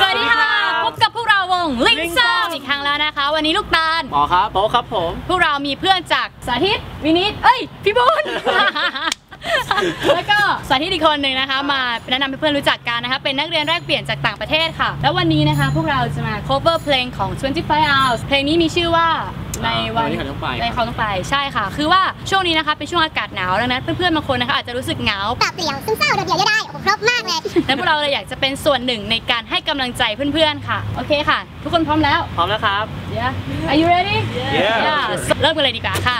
สวัสดีค่ะ พบกับพวกเราวงลิงซ่าอีกครั้งแล้วนะคะ วันนี้ลูกตาลหมอครับโป๊ครับผม พวกเรามีเพื่อนจากสาธิตวินิตเอ้ยพี่บุญ แล้วก็สาธิตอีกคนหนึ่งนะคะ มาแนะนำให้เพื่อนรู้จักกันนะคะ เป็นนักเรียนแรกเปลี่ยนจากต่างประเทศค่ะ แล้ววันนี้นะคะ พวกเราจะมา cover เพลงของ 25 hours เพลงนี้มีชื่อว่าในวันในวันที่เขาต้องไปในเขาต้องไปใช่ค่ะ คือว่าช่วงนี้นะคะเป็นช่วงอากาศหนาวดังนั้นเพื่อนๆบางคนนะคะอาจจะรู้สึกเหงาเปล่าเปลี่ยวซึมเศร้าโดดเดี่ยวเยอะได้โอ้โหครบมากเลยนั้นพวกเราเลยอยากจะเป็นส่วนหนึ่งในการให้กำลังใจเพื่อนๆค่ะ โอเคค่ะ ทุกคนพร้อมแล้ว พร้อมแล้วครับ Yeah Are you ready Yeah Yeah เริ่มกันเลยดีกว่าค่ะ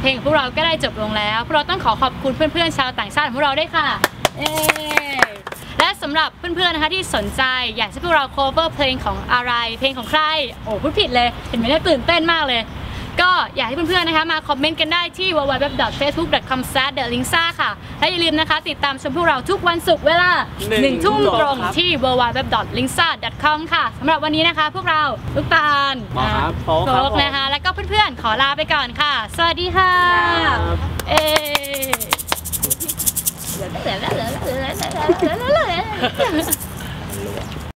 เพลงของพวกเราก็ได้จบลงแล้ว พวกเราต้องขอขอบคุณเพื่อนๆชาวต่างชาติของพวกเราด้วยค่ะเอ้และสำหรับเพื่อนๆนะคะที่สนใจอยากให้พวกเรา cover เพลงของอะไร เพลงของใคร โอ้พูดผิดเลย เห็นไหมเนี่ยตื่นเต้นมากเลย ก็อยากให้เพื่อนๆนะคะมาคอมเมนต์กันได้ที่ www.facebook.com/delingsa ค่ะ และอย่าลืมนะคะ ติดตามชมพวกเราทุกวันศุกร์เวลาหนึ่งหนึ่งทุ่มทุ่มตรงครับที่ www.lingsa.com ค่ะสำหรับวันนี้นะคะ พวกเราลูกตาลหมอครับโฟกโฟครับกผมนะคะ แล้วก็เพื่อนๆ ขอลาไปก่อนค่ะ สวัสดีค่ะครับเอ